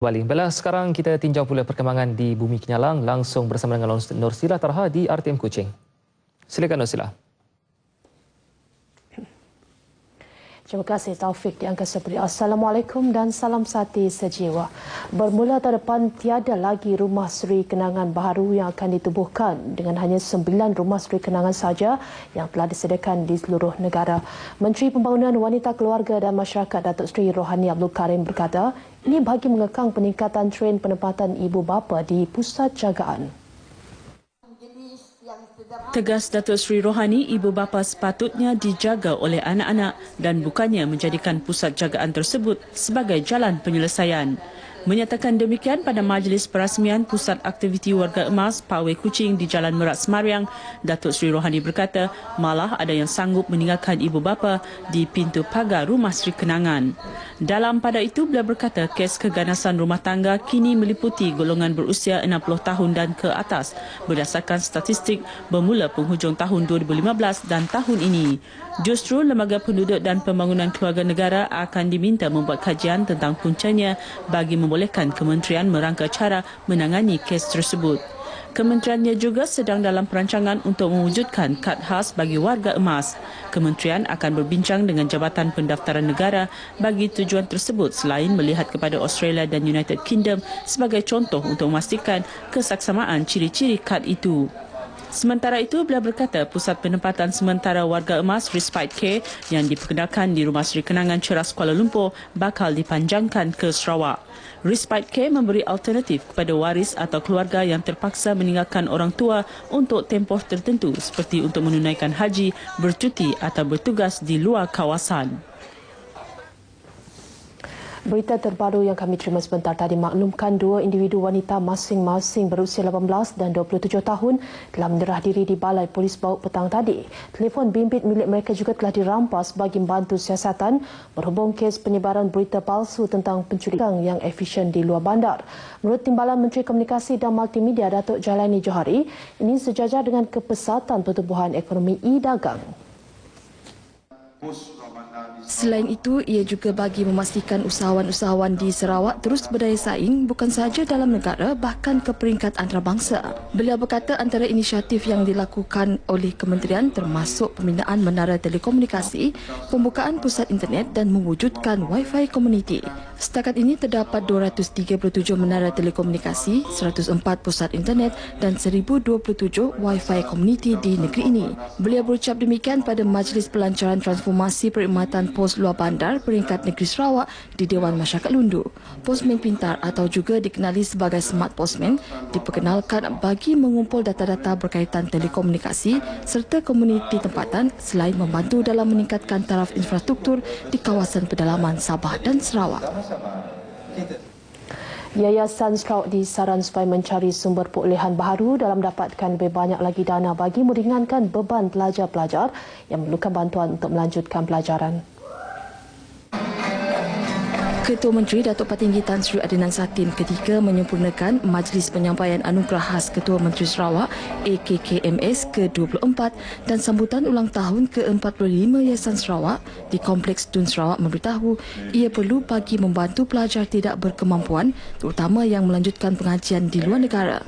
Kembali. Bella, sekarang kita tinjau pula perkembangan di Bumi Kenyalang langsung bersama dengan Nur Sila Tarha di RTM Kuching. Silakan Nur Terima kasih Taufik di angka seperti Assalamualaikum dan salam sati sejiwa. Bermula tahun depan tiada lagi rumah suri kenangan baru yang akan ditubuhkan dengan hanya sembilan rumah suri kenangan saja yang telah disediakan di seluruh negara. Menteri Pembangunan Wanita Keluarga dan Masyarakat Datuk Seri Rohani Abdul Karim berkata, ini bagi mengekang peningkatan trend penempatan ibu bapa di pusat jagaan. Tegas Datuk Seri Rohani, ibu bapa sepatutnya dijaga oleh anak-anak dan bukannya menjadikan pusat jagaan tersebut sebagai jalan penyelesaian. Menyatakan demikian pada majlis perasmian Pusat Aktiviti Warga Emas Pawai Kucing di Jalan Merak Semariang, Datuk Seri Rohani berkata malah ada yang sanggup meninggalkan ibu bapa di pintu pagar rumah Seri Kenangan. Dalam pada itu, beliau berkata kes keganasan rumah tangga kini meliputi golongan berusia 60 tahun dan ke atas berdasarkan statistik bermula penghujung tahun 2015 dan tahun ini. Justru Lembaga Penduduk dan Pembangunan Keluarga Negara akan diminta membuat kajian tentang puncanya bagi membolehkan kementerian merangka cara menangani kes tersebut. Kementeriannya juga sedang dalam perancangan untuk mewujudkan kad khas bagi warga emas. Kementerian akan berbincang dengan Jabatan Pendaftaran Negara bagi tujuan tersebut selain melihat kepada Australia dan United Kingdom sebagai contoh untuk memastikan kesaksamaan ciri-ciri kad itu. Sementara itu, beliau berkata pusat penempatan sementara warga emas Respite Care yang diperkenalkan di Rumah Seri Kenangan Ceras Kuala Lumpur bakal dipanjangkan ke Sarawak. Respite Care memberi alternatif kepada waris atau keluarga yang terpaksa meninggalkan orang tua untuk tempoh tertentu seperti untuk menunaikan haji, bercuti atau bertugas di luar kawasan. Berita terbaru yang kami terima sebentar tadi maklumkan dua individu wanita masing-masing berusia 18 dan 27 tahun telah menyerah diri di Balai Polis Bauk petang tadi. Telefon bimbit milik mereka juga telah dirampas bagi membantu siasatan berhubung kes penyebaran berita palsu tentang pencurian yang efisien di luar bandar. Menurut Timbalan Menteri Komunikasi dan Multimedia Datuk Jalani Johari, ini sejajar dengan kepesatan pertubuhan ekonomi e-dagang. Selain itu, ia juga bagi memastikan usahawan-usahawan di Sarawak terus berdaya saing bukan sahaja dalam negara bahkan ke peringkat antarabangsa. Beliau berkata antara inisiatif yang dilakukan oleh kementerian termasuk pembinaan menara telekomunikasi, pembukaan pusat internet dan mewujudkan Wi-Fi komuniti. Setakat ini terdapat 237 menara telekomunikasi, 104 pusat internet dan 1027 Wi-Fi komuniti di negeri ini. Beliau berucap demikian pada Majlis Pelancaran Transformasi Perkhidmatan pos luar bandar peringkat negeri Sarawak di Dewan Masyarakat Lundu. Posmen pintar atau juga dikenali sebagai Smart Postman diperkenalkan bagi mengumpul data-data berkaitan telekomunikasi serta komuniti tempatan selain membantu dalam meningkatkan taraf infrastruktur di kawasan pedalaman Sabah dan Sarawak. Yayasan Sarawak disaran supaya mencari sumber perolehan baru dalam dapatkan lebih banyak lagi dana bagi meringankan beban pelajar-pelajar yang memerlukan bantuan untuk melanjutkan pelajaran. Ketua Menteri Datuk Patinggi Tan Sri Adinan Satin ketika menyempurnakan Majlis Penyampaian Anugerah Khas Ketua Menteri Sarawak AKKMS ke-24 dan sambutan ulang tahun ke-45 Yayasan Sarawak di Kompleks Tun Sarawak memberitahu ia perlu bagi membantu pelajar tidak berkemampuan terutama yang melanjutkan pengajian di luar negara.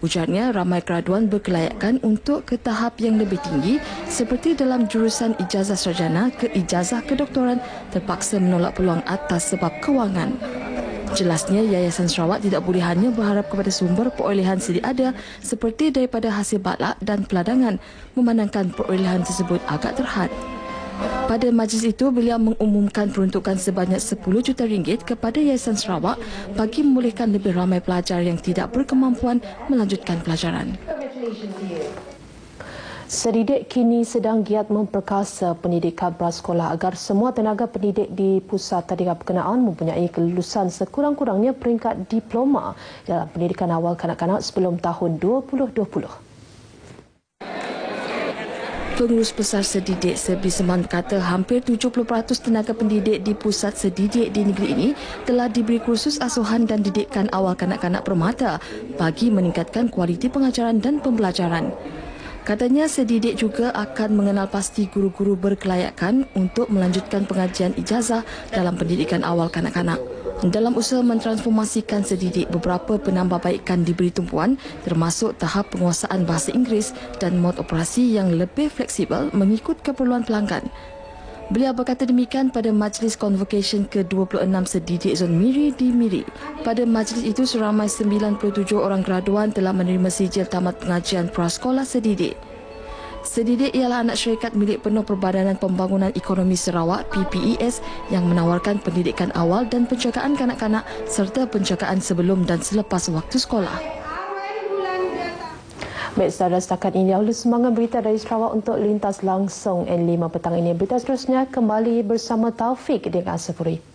Ujarnya ramai graduan berkelayakan untuk ke tahap yang lebih tinggi seperti dalam jurusan ijazah sarjana ke ijazah kedoktoran terpaksa menolak peluang atas sebab kewangan. Jelasnya Yayasan Sarawak tidak boleh hanya berharap kepada sumber perolehan sedia ada seperti daripada hasil balak dan peladangan memandangkan perolehan tersebut agak terhad. Pada majlis itu, beliau mengumumkan peruntukan sebanyak 10 juta ringgit kepada Yayasan Sarawak bagi membolehkan lebih ramai pelajar yang tidak berkemampuan melanjutkan pelajaran. Sedidik kini sedang giat memperkasa pendidikan prasekolah agar semua tenaga pendidik di pusat tadika berkenaan mempunyai kelulusan sekurang-kurangnya peringkat diploma dalam pendidikan awal kanak-kanak sebelum tahun 2020. Pengurus Besar Sedidik Sebri Seman kata hampir 70% tenaga pendidik di pusat sedidik di negeri ini telah diberi kursus asuhan dan didikan awal kanak-kanak permata bagi meningkatkan kualiti pengajaran dan pembelajaran. Katanya sedidik juga akan mengenal pasti guru-guru berkelayakan untuk melanjutkan pengajian ijazah dalam pendidikan awal kanak-kanak. Dalam usaha mentransformasikan sedidik, beberapa penambahbaikan diberi tumpuan termasuk tahap penguasaan bahasa Inggeris dan mod operasi yang lebih fleksibel mengikut keperluan pelanggan. Beliau berkata demikian pada Majlis Convocation ke-26 sedidik Zon Miri di Miri. Pada majlis itu, seramai 97 orang graduan telah menerima sijil tamat pengajian prasekolah sedidik. Sedidik ialah anak syarikat milik penuh Perbadanan Pembangunan Ekonomi Sarawak PPES yang menawarkan pendidikan awal dan penjagaan kanak-kanak serta penjagaan sebelum dan selepas waktu sekolah. Baik, saudara setakat ini dahulu semangat berita dari Sarawak untuk lintas langsung N5 petang ini. Berita seterusnya kembali bersama Taufik dengan Asafuri.